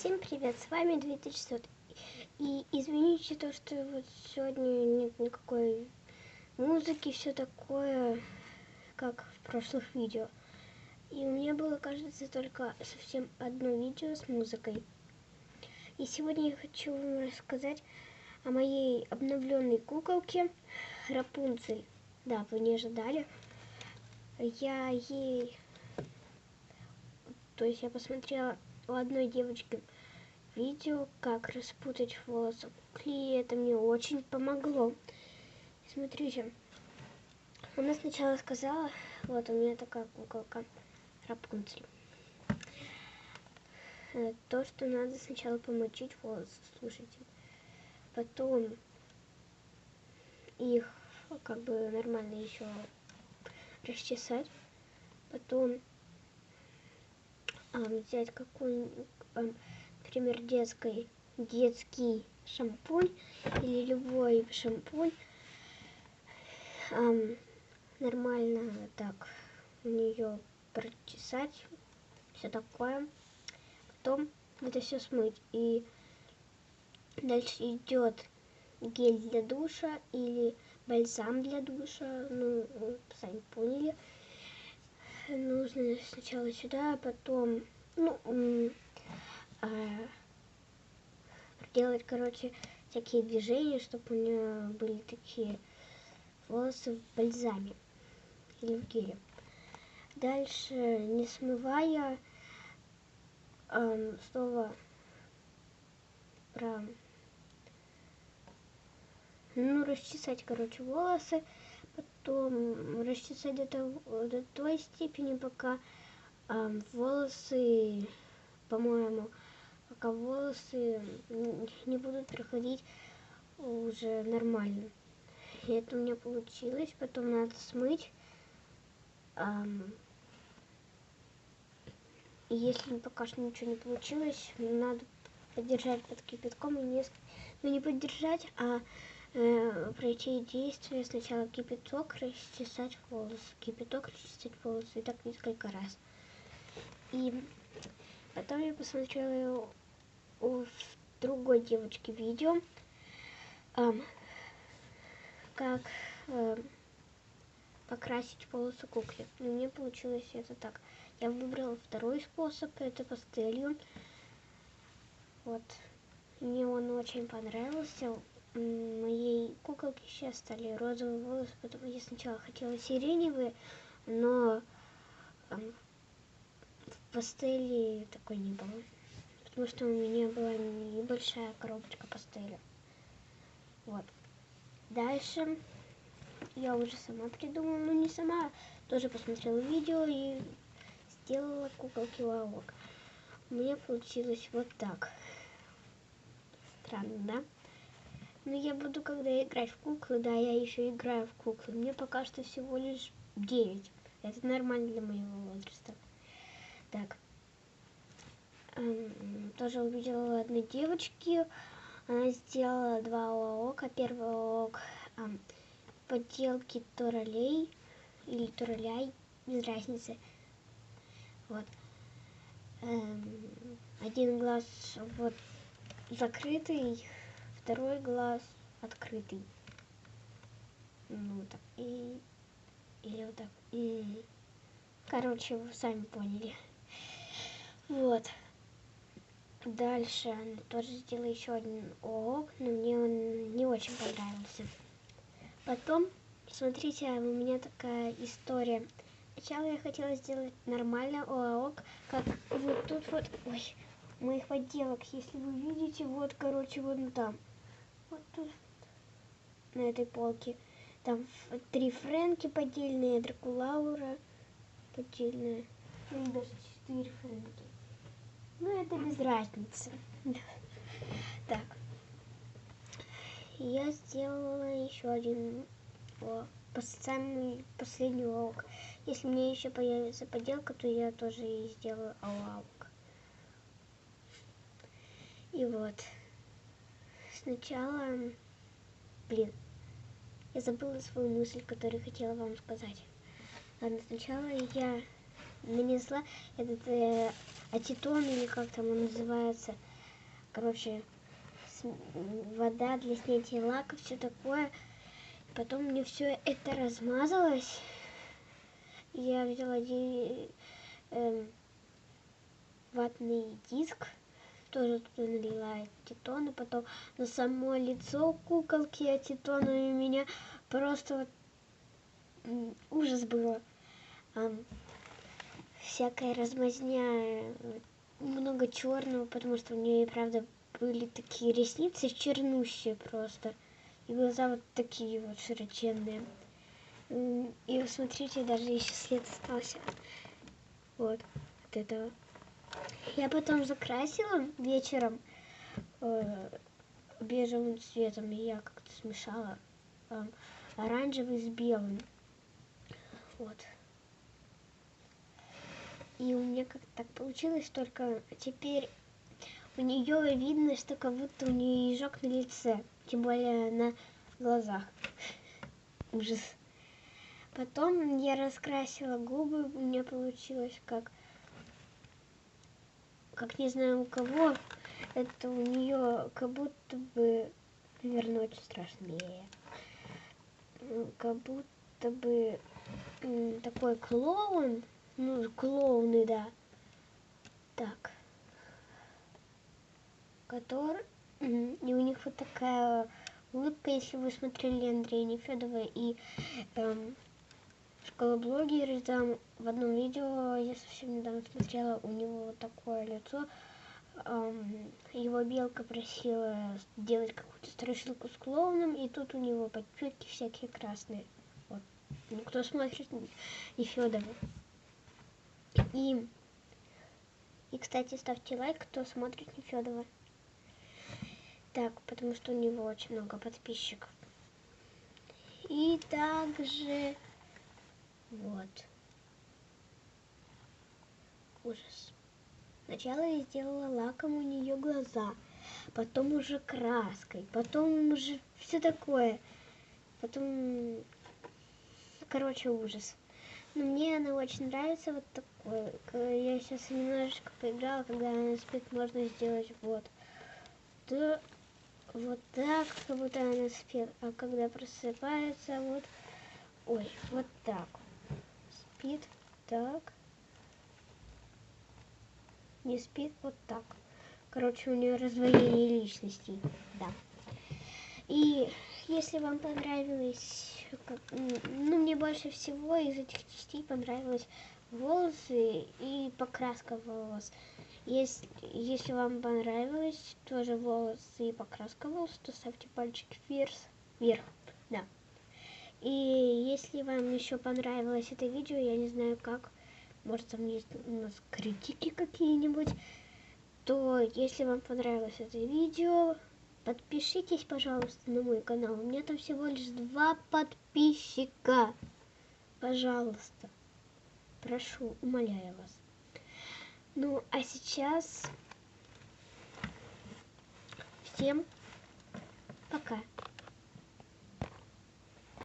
Всем привет, с вами 2100. И извините то, что вот сегодня нет никакой музыки, все такое, как в прошлых видео. И у меня было, кажется, только совсем одно видео с музыкой. И сегодня я хочу вам рассказать о моей обновленной куколке Рапунцель. Да, вы не ожидали. Я ей... То есть я посмотрела у одной девочки видео, как распутать волосы кукле, и это мне очень помогло. Смотрите, она сначала сказала, вот у меня такая куколка Рапунцель. Э, то, что надо сначала помочить волосы, слушайте. Потом их как бы нормально еще расчесать. Потом взять какой-нибудь, например, детский, детский шампунь или любой шампунь. Нормально так у нее прочесать, все такое. Потом это все смыть. И дальше идет гель для душа или бальзам для душа. Ну, сами поняли нужно сначала сюда, а потом, ну, а, делать, короче, всякие движения, чтобы у нее были такие волосы в бальзаме или в геле. Дальше, не смывая, эм, снова про, ну, расчесать, короче, волосы потом расчесать до, того, до той степени, пока э, волосы, по-моему, пока волосы не будут проходить уже нормально. И это у меня получилось. Потом надо смыть. Эм, если пока что ничего не получилось, надо подержать под кипятком и несколько... Ну, не подержать, а э, пройти действие сначала кипяток, расчесать волосы, кипяток, расчесать волосы, и так несколько раз. И потом я посмотрела у другой девочки видео, э, как э, покрасить волосы кукле. И мне получилось это так. Я выбрала второй способ, это пастелью. Вот. Мне он очень понравился моей куколки сейчас стали розовые волосы, потому я сначала хотела сиреневые, но в пастели такой не было. Потому что у меня была небольшая коробочка пастели. Вот. Дальше я уже сама придумала, ну не сама, тоже посмотрела видео и сделала куколки лавок. У меня получилось вот так. Странно, да? Но я буду, когда играть в куклы, да, я еще играю в куклы. Мне пока что всего лишь 9. Это нормально для моего возраста. Так. Эм, тоже увидела одной девочки. Она сделала два ООКа. Первый ООК эм, подделки туралей или тураляй, без разницы. Вот. Эм, один глаз вот закрытый, второй глаз открытый. Ну так и или вот так. И короче, вы сами поняли. Вот. Дальше тоже сделала еще один ООК, но мне он не очень понравился. Потом, смотрите, у меня такая история. Сначала я хотела сделать нормально ОАОК, как вот тут вот, ой, моих подделок, если вы видите, вот, короче, вот там вот тут, на этой полке. Там три Фрэнки поддельные, Дракулаура поддельная. Ну, даже четыре Фрэнки. Ну, это без разницы. Так. Я сделала еще один самый последний лог. Если мне еще появится поделка, то я тоже и сделаю ауаук. И вот сначала... Блин, я забыла свою мысль, которую хотела вам сказать. Ладно, сначала я нанесла этот э, атитон, или как там он называется, короче, вода для снятия лака, все такое. Потом мне все это размазалось. Я взяла один эм, ватный диск, тоже туда налила титона, потом на само лицо куколки атитона, и у меня просто вот ужас было. Um, всякая размазня, много черного, потому что у нее, правда, были такие ресницы чернущие просто. И глаза вот такие вот широченные. И смотрите, даже еще след остался. Вот, от этого. Я потом закрасила вечером э, бежевым цветом, и я как-то смешала э, оранжевый с белым. Вот. И у меня как-то так получилось, только теперь у нее видно, что как будто у нее ежок на лице, тем более на глазах. Ужас. Потом я раскрасила губы, у меня получилось как, как не знаю у кого, это у нее как будто бы, наверное, очень страшнее, как будто бы такой клоун, ну, клоуны, да. Так. Который... И у них вот такая улыбка, если вы смотрели Андрея Нефедова и эм, Школа блогеров, там в одном видео, я совсем недавно смотрела, у него вот такое лицо. Его белка просила сделать какую-то страшилку с клоуном, и тут у него подчетки всякие красные. Вот. Ну, кто смотрит Нефедова. И, и, кстати, ставьте лайк, кто смотрит Нефедова. Так, потому что у него очень много подписчиков. И также... Вот. Ужас. Сначала я сделала лаком у нее глаза, потом уже краской, потом уже все такое. Потом, короче, ужас. Но мне она очень нравится вот такой. Я сейчас немножечко поиграла, когда она спит, можно сделать вот. Да, вот так, как будто она спит. А когда просыпается, вот, ой, вот так. Спит так. Не спит вот так. Короче, у нее раздвоение личностей. Да. И если вам понравилось, как, ну, мне больше всего из этих частей понравилось волосы и покраска волос. Если, если вам понравилось тоже волосы и покраска волос, то ставьте пальчики вверх. вверх да. И если вам еще понравилось это видео, я не знаю как, может там есть у нас критики какие-нибудь, то если вам понравилось это видео, Подпишитесь, пожалуйста, на мой канал. У меня там всего лишь два подписчика. Пожалуйста. Прошу, умоляю вас. Ну, а сейчас всем пока.